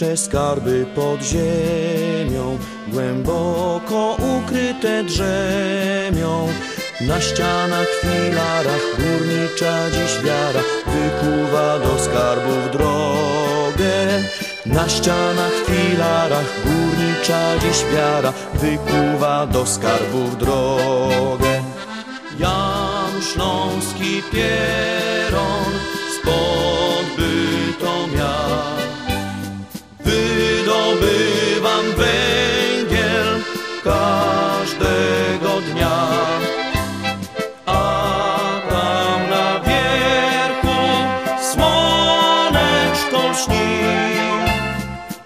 tajemnicze skarby pod ziemią, głęboko ukryte drzemią. Na ścianach, filarach górnicza dziś wiara wykuwa do skarbów drogę. Na ścianach, filarach górnicza dziś wiara wykuwa do skarbów drogę. Jan Śląski Pieron spod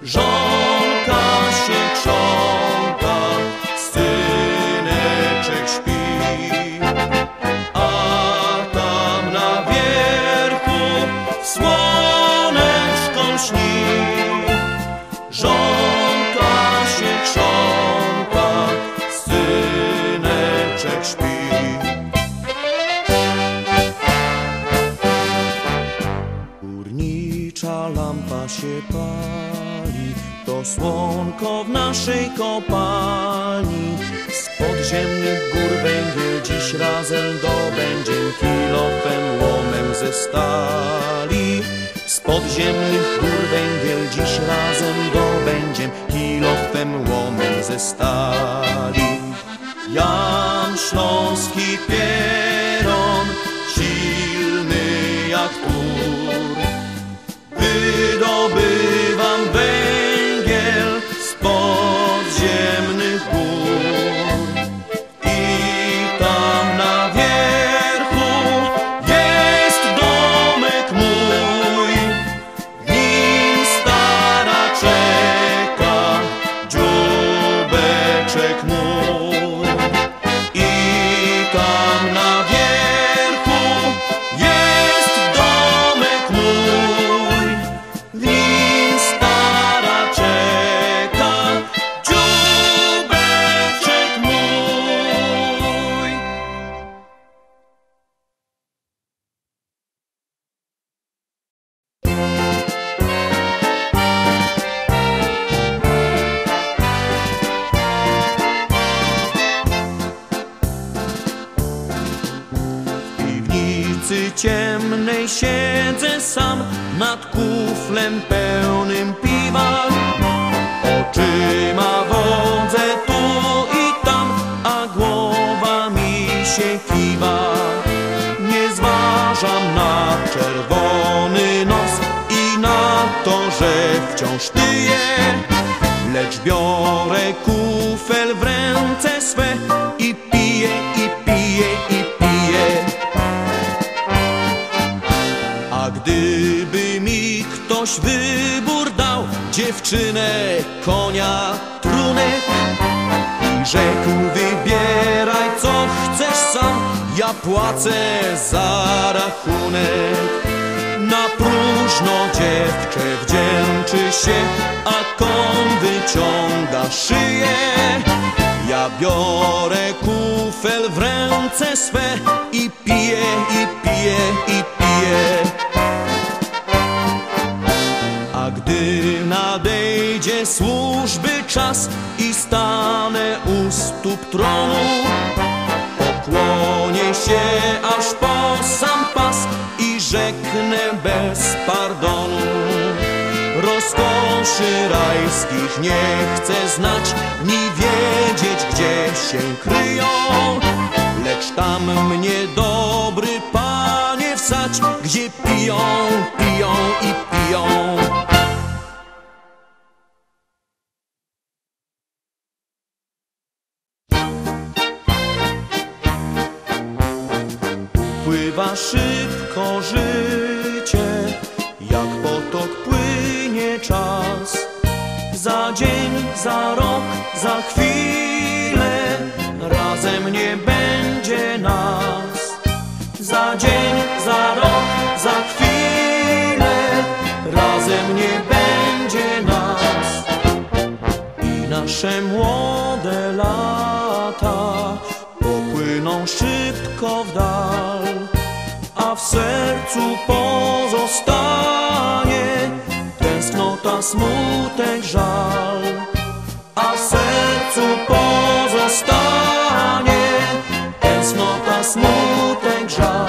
Żonka się krząta, syneczek śpi a tam na wierchu słoneczko lśni. Żonka się krząta, syneczek śpi. Słonko w naszej kopalni. Z podziemnych gór węgiel dziś razem dobędzie kilofem łomem ze stali. Z podziemnych gór węgiel dziś razem dobędziem kilofem łomem ze stali. Jan Śląski Pieron, silny jak tur. Wydobywam ciemnej siedzę sam nad kuflem pełnym piwa. Oczyma wodzę tu i tam, a głowa mi się kiwa. Nie zważam na czerwony nos i na to, że wciąż tyję. Lecz biorę kufel w gdyby mi ktoś wybór dał dziewczynę, konia, trunek rzekł wybieraj co chcesz sam, ja płacę za rachunek. Na próżno dziewczę wdzięczy się, a koń wyciąga szyję. Ja biorę kufel w ręce swe i piję, i piję, i piję. Czas i stanę u stóp tronu, pokłonię się aż po sam pas i rzeknę bez pardonu. Rozkoszy rajskich nie chcę znać, ni wiedzieć gdzie się kryją. Lecz tam mnie dobry panie wsać, gdzie piją, piją i piją. Pływa szybko życie, jak potok płynie czas. Za dzień, za rok, za chwilę razem nie będzie nas. Za dzień, za rok, za chwilę razem nie będzie nas. I nasze młode lata popłyną szybko w dal, w sercu pozostanie tęsknota smutek, żal, a w sercu pozostanie tęsknota, smutek, żal.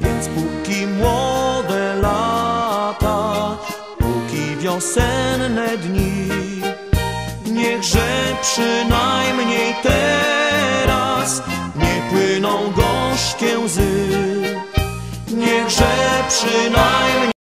Więc póki młode lata, póki wiosenne dni, niechże przynajmniej teraz gorzkie łzy. Niechże przynajmniej